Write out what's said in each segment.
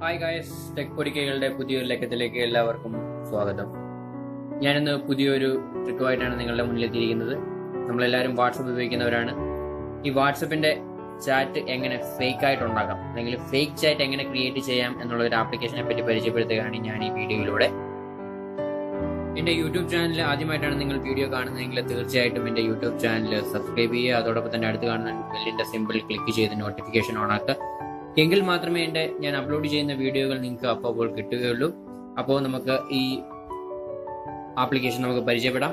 Hi guys tech പൊരിക്കകളുടെ പുതിയൊരു ലക്കത്തിലേക്ക് എല്ലാവർക്കും സ്വാഗതം. ഞാനിന്ന് പുതിയൊരു ട്രിക്കുമായിട്ടാണ് നിങ്ങളുടെ മുന്നിലെത്തിയിരിക്കുന്നത്. നമ്മളെല്ലാവരും വാട്സപ്പ് ഉപയോഗിക്കുന്നവരാണ്. ഈ വാട്സപ്പിന്റെ ചാറ്റ് എങ്ങനെ ഫേക്ക് ആയിട്ട് ഉണ്ടാക്കാം അല്ലെങ്കിൽ ഫേക്ക് ചാറ്റ് എങ്ങനെ ക്രിയേറ്റ് ചെയ്യാം എന്നുള്ള ഒരു ആപ്ലിക്കേഷനെ പറ്റി പരിചയപ്പെടുത്തുകയാണ് ഞാൻ ഈ വീഡിയോയിലൂടെ. എന്റെ യൂട്യൂബ് ചാനൽ ആദ്യമായിട്ടാണ് നിങ്ങൾ വീഡിയോ കാണുന്നതെങ്കിൽ തീർച്ചയായിട്ടും എന്റെ യൂട്യൂബ് ചാനൽ സബ്സ്ക്രൈബ് ചെയ്യുക. അതോടൊപ്പം തന്നെ അടുത്ത് കാണുന്ന ബെല്ലിന്റെ സിമ്പിൾ ക്ലിക്ക് ചെയ്ത് നോട്ടിഫിക്കേഷൻ ഓൺ ആക്കുക. എങ്കിൽ മാത്രമേ എന്റെ ഞാൻ അപ്ലോഡ് ചെയ്യുന്ന വീഡിയോകൾ നിങ്ങൾക്ക് അപ്പോൾ അപ്പോൾ കിട്ടുകയുള്ളൂ. അപ്പോൾ നമുക്ക് ഈ ആപ്ലിക്കേഷൻ നമുക്ക് പരിചയപ്പെടാം.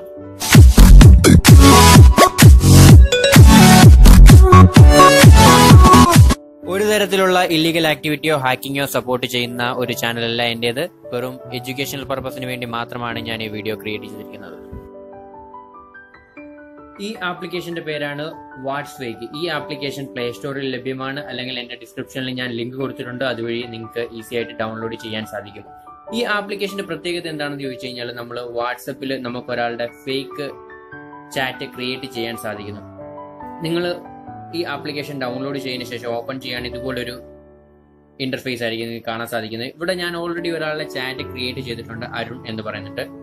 ഒരു തരത്തിലുള്ള ഇല്ലീഗൽ ആക്ടിവിറ്റിയോ ഹാക്കിങ്ങോ സപ്പോർട്ട് ചെയ്യുന്ന ഒരു ചാനലല്ല എന്റേത്. വെറും എഡ്യൂക്കേഷണൽ പർപ്പസിന് വേണ്ടി മാത്രമാണ് ഞാൻ ഈ വീഡിയോ ക്രിയേറ്റ് ചെയ്തിരിക്കുന്നത്. ഈ ആപ്ലിക്കേഷന്റെ പേരാണ് വാട്സ് വേക്ക് ഈ ആപ്ലിക്കേഷൻ പ്ലേ സ്റ്റോറിൽ ലഭ്യമാണ്. അല്ലെങ്കിൽ എന്റെ ഡിസ്ക്രിപ്ഷനിൽ ഞാൻ ലിങ്ക് കൊടുത്തിട്ടുണ്ട്. അതുവഴി നിങ്ങൾക്ക് ഈസി ആയിട്ട് ഡൗൺലോഡ് ചെയ്യാൻ സാധിക്കും. ഈ ആപ്ലിക്കേഷന്റെ പ്രത്യേകത എന്താണെന്ന് ചോദിച്ചു കഴിഞ്ഞാൽ നമ്മൾ വാട്സപ്പിൽ നമുക്ക് ഒരാളുടെ ഫേക്ക് ചാറ്റ് ക്രിയേറ്റ് ചെയ്യാൻ സാധിക്കുന്നു. നിങ്ങൾ ഈ ആപ്ലിക്കേഷൻ ഡൗൺലോഡ് ചെയ്യുന്ന ശേഷം ഓപ്പൺ ചെയ്യാൻ ഇതുപോലൊരു ഇന്റർഫേസ് ആയിരിക്കും നിങ്ങൾക്ക് കാണാൻ സാധിക്കുന്നത്. ഇവിടെ ഞാൻ ഓൾറെഡി ഒരാളുടെ ചാറ്റ് ക്രിയേറ്റ് ചെയ്തിട്ടുണ്ട് അരുൺ എന്ന് പറയുന്നുണ്ട്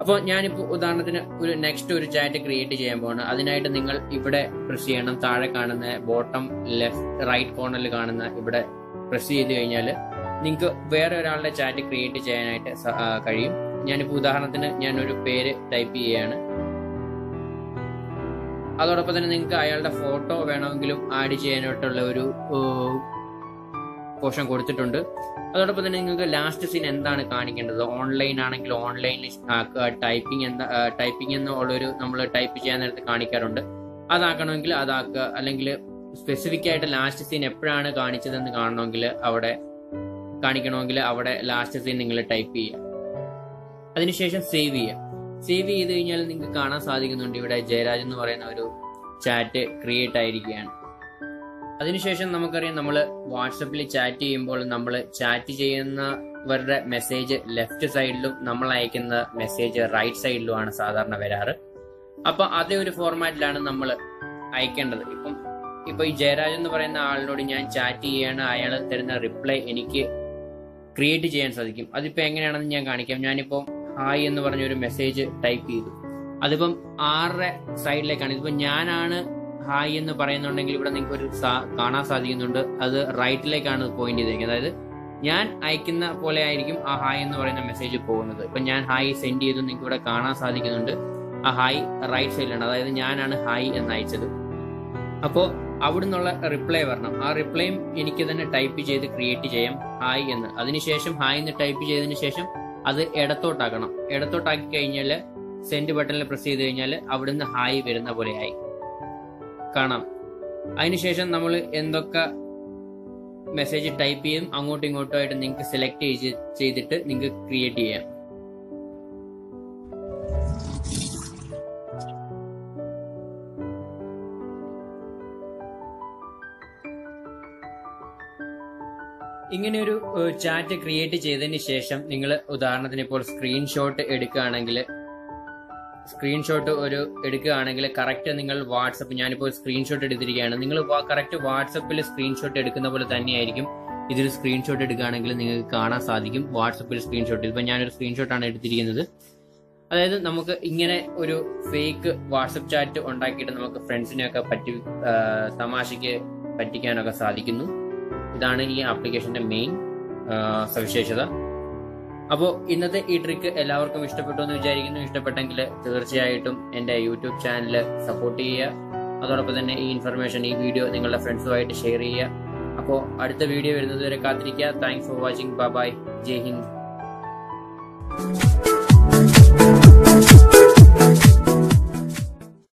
അപ്പോൾ ഞാനിപ്പോൾ ഉദാഹരണത്തിന് ഒരു നെക്സ്റ്റ് ഒരു ചാറ്റ് ക്രിയേറ്റ് ചെയ്യാൻ പോവാണ്. അതിനായിട്ട് നിങ്ങൾ ഇവിടെ പ്രസ് ചെയ്യണം. താഴെ കാണുന്ന ബോട്ടം ലെഫ്റ്റ് റൈറ്റ് കോർണറിൽ കാണുന്ന ഇവിടെ പ്രസ് ചെയ്ത് കഴിഞ്ഞാൽ നിങ്ങൾക്ക് വേറെ ഒരാളുടെ ചാറ്റ് ക്രിയേറ്റ് ചെയ്യാനായിട്ട് കഴിയും. ഞാനിപ്പോൾ ഉദാഹരണത്തിന് ഞാനൊരു പേര് ടൈപ്പ് ചെയ്യുകയാണ് അതോടൊപ്പം തന്നെ നിങ്ങൾക്ക് അയാളുടെ ഫോട്ടോ വേണമെങ്കിലും ആഡ് ചെയ്യാനായിട്ടുള്ള ഒരു പോർഷൻ കൊടുത്തിട്ടുണ്ട്. അതോടൊപ്പം തന്നെ നിങ്ങൾക്ക് ലാസ്റ്റ് സീൻ എന്താണ് കാണിക്കേണ്ടത്? ഓൺലൈൻ ആണെങ്കിൽ ഓൺലൈനിൽ ടൈപ്പിംഗ് എന്താ ടൈപ്പിംഗ് എന്നുള്ളൊരു നമ്മൾ ടൈപ്പ് ചെയ്യാൻ നേരത്ത് കാണിക്കാറുണ്ട്. അതാക്കണമെങ്കിൽ അതാക്കുക. അല്ലെങ്കിൽ സ്പെസിഫിക് ആയിട്ട് ലാസ്റ്റ് സീൻ എപ്പോഴാണ് കാണിച്ചതെന്ന് കാണണമെങ്കിൽ അവിടെ കാണിക്കണമെങ്കിൽ അവിടെ ലാസ്റ്റ് സീൻ നിങ്ങൾ ടൈപ്പ് ചെയ്യുക. അതിനുശേഷം സേവ് ചെയ്യുക. സേവ് ചെയ്ത് കഴിഞ്ഞാൽ നിങ്ങൾക്ക് കാണാൻ സാധിക്കുന്നുണ്ട്. ഇവിടെ ജയരാജ് എന്ന് പറയുന്ന ഒരു ചാറ്റ് ക്രിയേറ്റ് ആയിരിക്കുകയാണ്. അതിനുശേഷം നമുക്കറിയാം നമ്മൾ വാട്സപ്പിൽ ചാറ്റ് ചെയ്യുമ്പോൾ നമ്മൾ ചാറ്റ് ചെയ്യുന്നവരുടെ മെസ്സേജ് ലെഫ്റ്റ് സൈഡിലും നമ്മൾ അയക്കുന്ന മെസ്സേജ് റൈറ്റ് സൈഡിലുമാണ് സാധാരണ വരാറ്. അപ്പൊ അതേ ഒരു ഫോർമാറ്റിലാണ് നമ്മൾ അയക്കേണ്ടത്. ഇപ്പം ഇപ്പൊ ഈ ജയരാജ് എന്ന് പറയുന്ന ആളിനോട് ഞാൻ ചാറ്റ് ചെയ്യാണ്. അയാൾ തരുന്ന റിപ്ലൈ എനിക്ക് ക്രിയേറ്റ് ചെയ്യാൻ സാധിക്കും. അതിപ്പോ എങ്ങനെയാണെന്ന് ഞാൻ കാണിക്കാം. ഞാനിപ്പോ ഹായ് എന്ന് പറഞ്ഞ ഒരു മെസ്സേജ് ടൈപ്പ് ചെയ്തു. അതിപ്പം ആറര സൈഡിലേക്കാണ്? ഇതിപ്പോ ഞാനാണ് ഹായ് എന്ന് പറയുന്നുണ്ടെങ്കിൽ ഇവിടെ നിങ്ങൾക്ക് ഒരു കാണാൻ സാധിക്കുന്നുണ്ട്. അത് റൈറ്റിലേക്കാണ് പോയിന്റ് ചെയ്തിരിക്കുന്നത്. അതായത് ഞാൻ അയക്കുന്ന പോലെ ആയിരിക്കും ആ ഹായ് എന്ന് പറയുന്ന മെസ്സേജ് പോകുന്നത്. ഇപ്പൊ ഞാൻ ഹായ് സെൻഡ് ചെയ്തു നിങ്ങൾക്ക് ഇവിടെ കാണാൻ സാധിക്കുന്നുണ്ട്. ആ ഹായ് റൈറ്റ് സൈഡിലാണ് അതായത് ഞാനാണ് ഹായ് എന്ന് അയച്ചത് അപ്പോൾ അവിടെ നിന്നുള്ള റിപ്ലൈ വരണം. ആ റിപ്ലൈയും എനിക്ക് തന്നെ ടൈപ്പ് ചെയ്ത് ക്രിയേറ്റ് ചെയ്യാം. ഹായ് എന്ന്. അതിനുശേഷം ഹായ് എന്ന് ടൈപ്പ് ചെയ്തതിന് ശേഷം അത് ഇടത്തോട്ടാക്കണം. ഇടത്തോട്ടാക്കി കഴിഞ്ഞാൽ സെൻഡ് ബട്ടണിൽ പ്രസ് ചെയ്ത് കഴിഞ്ഞാൽ അവിടുന്ന് ഹായ് വരുന്ന പോലെ ആയി. കാണാം. അതിനുശേഷം നമ്മൾ എന്തൊക്കെ മെസ്സേജ് ടൈപ്പ് ചെയ്യും അങ്ങോട്ടും ഇങ്ങോട്ടും ആയിട്ട് നിങ്ങൾക്ക് സെലക്ട് ചെയ്തിട്ട് നിങ്ങൾക്ക് ക്രിയേറ്റ് ചെയ്യാം. ഇങ്ങനെ ഒരു ചാറ്റ് ക്രിയേറ്റ് ചെയ്തതിന് ശേഷം നിങ്ങൾ ഉദാഹരണത്തിന് ഇപ്പോൾ സ്ക്രീൻഷോട്ട് എടുക്കുകയാണെങ്കിൽ സ്ക്രീൻഷോട്ട് ഒരു എടുക്കുകയാണെങ്കിൽ കറക്റ്റ് നിങ്ങൾ വാട്സപ്പ് ഞാനിപ്പോൾ സ്ക്രീൻഷോട്ട് എടുത്തിരിക്കുകയാണ്. നിങ്ങൾ കറക്റ്റ് വാട്സപ്പിൽ സ്ക്രീൻഷോട്ട് എടുക്കുന്ന പോലെ തന്നെയായിരിക്കും ഇതിൽ സ്ക്രീൻഷോട്ട് എടുക്കുകയാണെങ്കിൽ നിങ്ങൾക്ക് കാണാൻ സാധിക്കും. വാട്സപ്പിൽ സ്ക്രീൻഷോട്ട് ഇപ്പം ഞാനൊരു സ്ക്രീൻഷോട്ടാണ് എടുത്തിരിക്കുന്നത്. അതായത് നമുക്ക് ഇങ്ങനെ ഒരു ഫേക്ക് വാട്സപ്പ് ചാറ്റ് ഉണ്ടാക്കിയിട്ട് നമുക്ക് ഫ്രണ്ട്സിനെയൊക്കെ പറ്റി തമാശയ്ക്ക് പറ്റിക്കാനൊക്കെ സാധിക്കുന്നു. ഇതാണ് ഈ ആപ്ലിക്കേഷന്റെ മെയിൻ സവിശേഷത. അപ്പോൾ ഇന്നത്തെ ഈ ട്രിക്ക് എല്ലാവർക്കും ഇഷ്ടപ്പെട്ടു എന്ന് വിചാരിക്കുന്നു. ഇഷ്ടപ്പെട്ടെങ്കിൽ തീർച്ചയായിട്ടും എന്റെ യൂട്യൂബ് ചാനൽ സപ്പോർട്ട് ചെയ്യുക. അതോടൊപ്പം തന്നെ ഈ ഇൻഫർമേഷൻ ഈ വീഡിയോ നിങ്ങളുടെ ഫ്രണ്ട്സുമായിട്ട് ഷെയർ ചെയ്യുക. അപ്പോൾ അടുത്ത വീഡിയോ വരുന്നത് വരെ കാത്തിരിക്കുക. Thanks for watching bye Jai Hind.